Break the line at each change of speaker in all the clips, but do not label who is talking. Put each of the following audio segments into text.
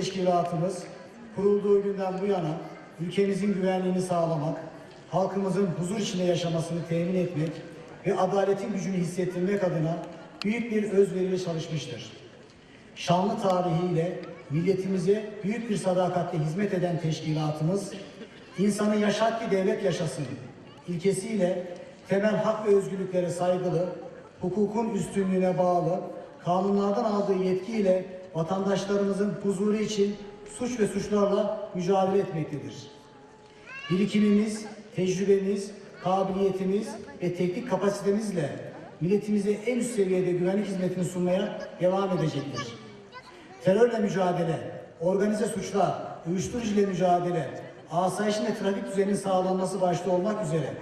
teşkilatımız kurulduğu günden bu yana ülkemizin güvenliğini sağlamak, halkımızın huzur içinde yaşamasını temin etmek ve adaletin gücünü hissettirmek adına büyük bir özveriyle çalışmıştır. Şanlı tarihiyle milletimize büyük bir sadakatle hizmet eden teşkilatımız, insanı yaşat ki devlet yaşasın ilkesiyle temel hak ve özgürlüklere saygılı, hukukun üstünlüğüne bağlı, kanunlardan aldığı yetkiyle vatandaşlarımızın huzuru için suç ve suçlarla mücadele etmektedir. Birikimimiz, tecrübemiz, kabiliyetimiz ve teknik kapasitemizle milletimize en üst seviyede güvenlik hizmetini sunmaya devam edecektir. Terörle mücadele, organize suçlar, uyuşturucu ile mücadele, asayişin ve trafik düzeninin sağlanması başta olmak üzere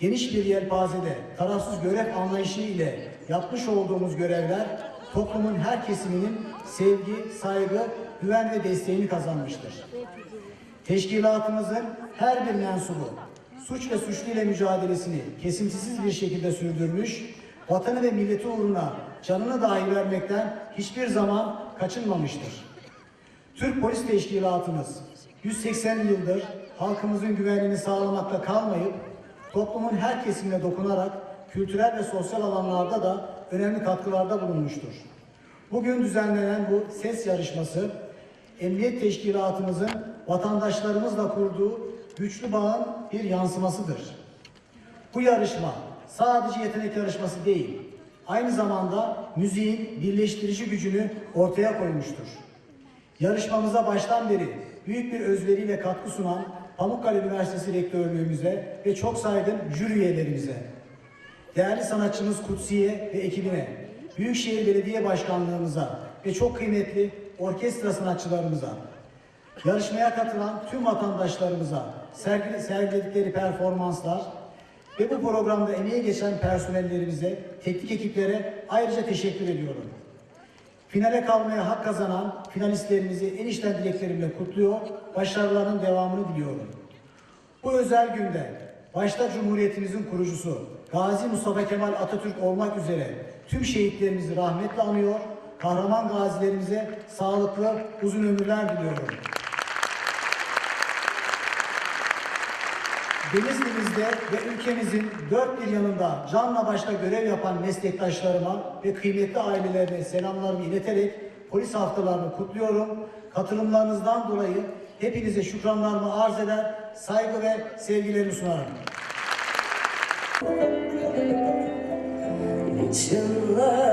geniş bir yelpazede tarafsız görev anlayışı ile yapmış olduğumuz görevler toplumun her kesiminin sevgi, saygı, güven ve desteğini kazanmıştır. Teşkilatımızın her bir mensubu suç ve suçlu ile mücadelesini kesintisiz bir şekilde sürdürmüş, vatanı ve milleti uğruna canını dahi vermekten hiçbir zaman kaçınmamıştır. Türk Polis Teşkilatımız 180 yıldır halkımızın güvenliğini sağlamakta kalmayıp toplumun her kesimine dokunarak kültürel ve sosyal alanlarda da önemli katkılarda bulunmuştur. Bugün düzenlenen bu ses yarışması Emniyet Teşkilatımızın vatandaşlarımızla kurduğu güçlü bağın bir yansımasıdır. Bu yarışma sadece yetenek yarışması değil, aynı zamanda müziğin birleştirici gücünü ortaya koymuştur. Yarışmamıza baştan beri büyük bir özveriyle katkı sunan Pamukkale Üniversitesi Rektörlüğümüze ve çok saygın jüri üyelerimize, değerli sanatçımız Kutsiye ve ekibine, Büyükşehir Belediye Başkanlığımıza ve çok kıymetli orkestra sanatçılarımıza, yarışmaya katılan tüm vatandaşlarımıza sergile- sergiledikleri performanslar ve bu programda emeği geçen personellerimize, teknik ekiplere ayrıca teşekkür ediyorum. Finale kalmaya hak kazanan finalistlerimizi en içten dileklerimle kutluyor, başarılarının devamını diliyorum. Bu özel günde başta Cumhuriyetimizin kurucusu Gazi Mustafa Kemal Atatürk olmak üzere tüm şehitlerimizi rahmetle anıyor, kahraman gazilerimize sağlıklı uzun ömürler diliyorum. Denizli'mizde ve ülkemizin dört bir yanında canla başla görev yapan meslektaşlarıma ve kıymetli ailelerine selamlarımı ileterek polis haftalarını kutluyorum. Katılımlarınızdan dolayı hepinize şükranlarımı arz eder, saygı ve sevgilerimi sunarım.
你前来。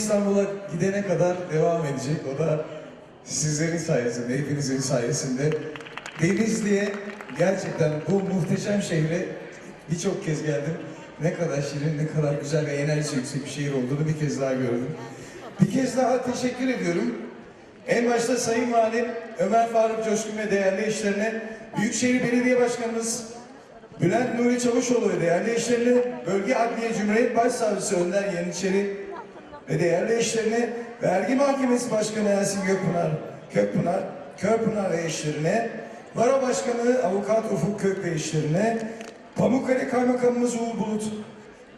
İstanbul'a gidene kadar devam edecek. O da sizlerin sayesinde, hepinizin sayesinde. Denizli'ye gerçekten bu muhteşem şehre birçok kez geldim. Ne kadar şirin, ne kadar güzel ve enerjisi yüksek bir şehir olduğunu bir kez daha gördüm. Bir kez daha teşekkür ediyorum. En başta Sayın Valim Ömer Faruk Coşkun ve değerli eşlerine, Büyükşehir Belediye Başkanımız Bülent Nuri Çavuşoğlu ve değerli eşlerine, Bölge Adliye Cumhuriyet Başsavcısı Önder Yeniçeri ve değerli eşlerine, Vergi Mahkemesi Başkanı Yasin Gökpınar, Kökpınar, Körpınar ve eşlerine, Baro Başkanı Avukat Ufuk Kök ve eşlerine, Pamukkale Kaymakamımız Uğur Bulut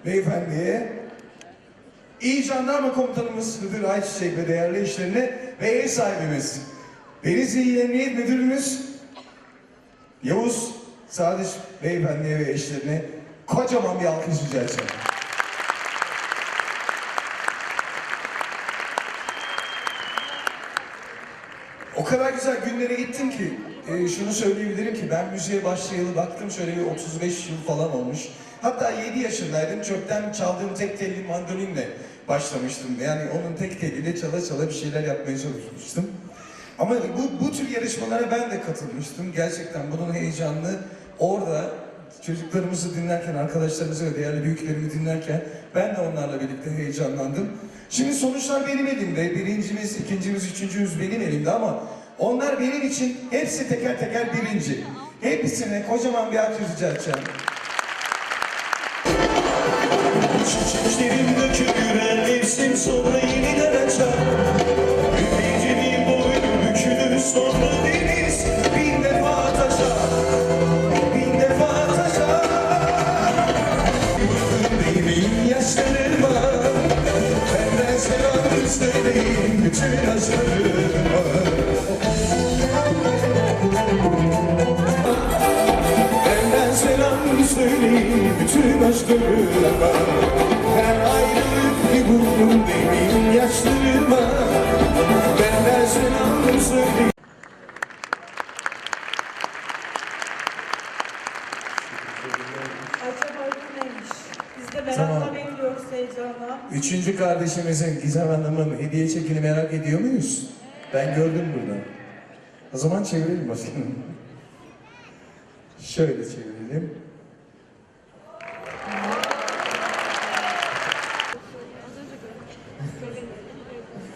Beyefendiye, İyi Jandarma Komutanımız Hıdır Ayçiçek ve değerli eşlerine ve ev sahibimiz Denizli İl Emniyet Müdürümüz Yavuz Sadıç Beyefendiye ve eşlerine kocaman bir alkış rica edeceğim. O kadar güzel günlere gittim ki e, şunu söyleyebilirim ki ben müziğe başlayalı baktım şöyle bir 35 yıl falan olmuş. Hatta 7 yaşındaydım çöpten çaldığım tek telli mandolinle başlamıştım. Yani onun tek teliyle çala çala bir şeyler yapmaya çalışmıştım. Ama bu, bu tür yarışmalara ben de katılmıştım. Gerçekten bunun heyecanını orada çocuklarımızı dinlerken, arkadaşlarımızı ve değerli büyüklerimi dinlerken ben de onlarla birlikte heyecanlandım. Şimdi sonuçlar benim elimde. Birincimiz, ikincimiz, üçüncümüz benim elimde ama onlar benim için hepsi teker teker birinci. Hepsine kocaman bir alkış rica edeceğim.
Çiçeklerim dökülür mevsim sonra yeniden açar Ümidinin boynu bükülür sonra söyleyin bütün aşklarıma Benden selam söyleyin bütün aşklarıma Her ayrılık bir vurgun benim
Üçüncü kardeşimizin Gizem Hanım'ın hediye çekini merak ediyor muyuz? Ben gördüm burada. O zaman çevirelim başkanım. Şöyle çevirelim.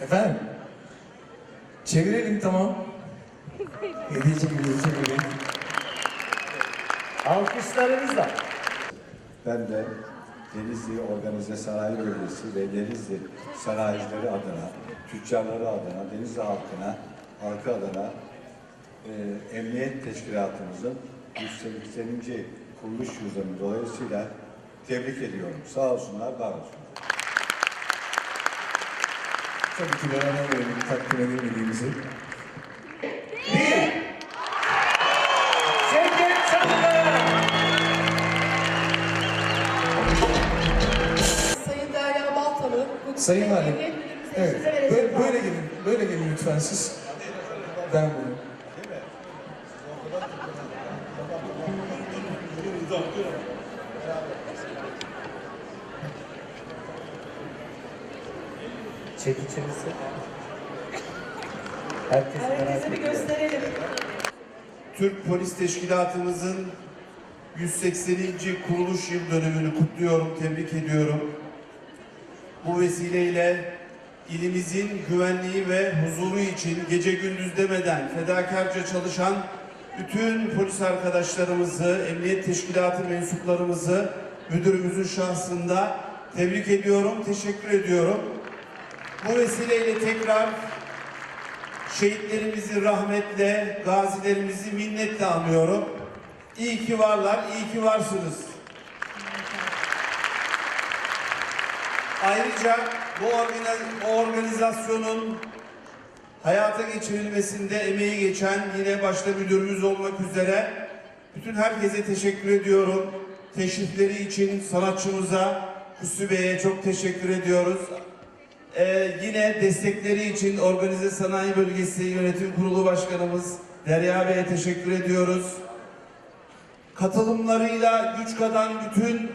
Efendim? Çevirelim tamam. Hediye çekini çevirelim.
Alkışlarınızla.
Ben de Denizli Organize Sanayi Bölgesi ve Denizli sanayicileri adına, tüccarları adına, Denizli halkına, halkı adına e, Emniyet Teşkilatımızın 180. kuruluş yıldönümü dolayısıyla tebrik ediyorum. Sağ olsunlar, var olsunlar.
Tabii ki dayanamıyorum takdim edemediğimizi.
Sayın Müdürümüze
Evet, böyle, böyle gelin, böyle gelin lütfen siz. Ben bunu.
Çekiçimizi herkes merak
Herkese bir
ediyor.
gösterelim.
Türk Polis Teşkilatımızın 180. kuruluş yıl dönümünü kutluyorum, tebrik ediyorum. Bu vesileyle ilimizin güvenliği ve huzuru için gece gündüz demeden fedakarca çalışan bütün polis arkadaşlarımızı, emniyet teşkilatı mensuplarımızı müdürümüzün şahsında tebrik ediyorum, teşekkür ediyorum. Bu vesileyle tekrar şehitlerimizi rahmetle, gazilerimizi minnetle anıyorum. İyi ki varlar, iyi ki varsınız. Ayrıca bu, organiz- bu organizasyonun hayata geçirilmesinde emeği geçen yine başta müdürümüz olmak üzere bütün herkese teşekkür ediyorum. Teşrifleri için sanatçımıza, Hüsnü Bey'e çok teşekkür ediyoruz. Ee, yine destekleri için Organize Sanayi Bölgesi Yönetim Kurulu Başkanımız Derya Bey'e teşekkür ediyoruz. Katılımlarıyla güç katan bütün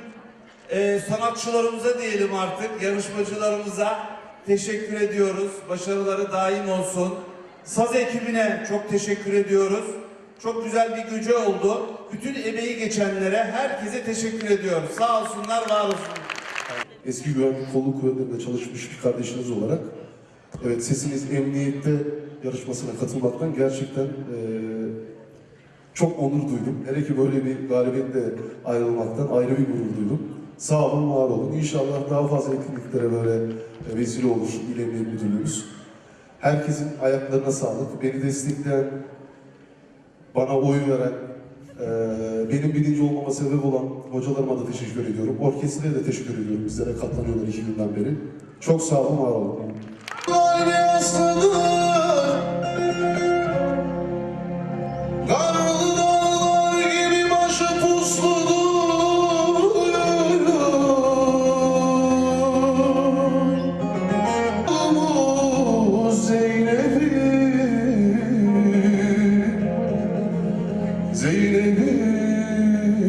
e, sanatçılarımıza diyelim artık, yarışmacılarımıza teşekkür ediyoruz. Başarıları daim olsun. Saz ekibine çok teşekkür ediyoruz. Çok güzel bir gece oldu. Bütün emeği geçenlere, herkese teşekkür ediyoruz. Sağ olsunlar, var olsunlar.
eski güvenlik kolluk kuvvetlerinde çalışmış bir kardeşiniz olarak evet sesiniz emniyette yarışmasına katılmaktan gerçekten eee, çok onur duydum. Hele ki böyle bir galibiyetle ayrılmaktan ayrı bir gurur duydum. Sağ olun, var olun. İnşallah daha fazla etkinliklere böyle e, vesile olur İl Emniyet Müdürlüğümüz. Herkesin ayaklarına sağlık. Beni destekleyen, bana oy veren, eee, benim birinci olmama sebep olan hocalarıma da teşekkür ediyorum. Orkestraya da teşekkür ediyorum. Bizlere katlanıyorlar iki günden beri. Çok sağ olun, var olun.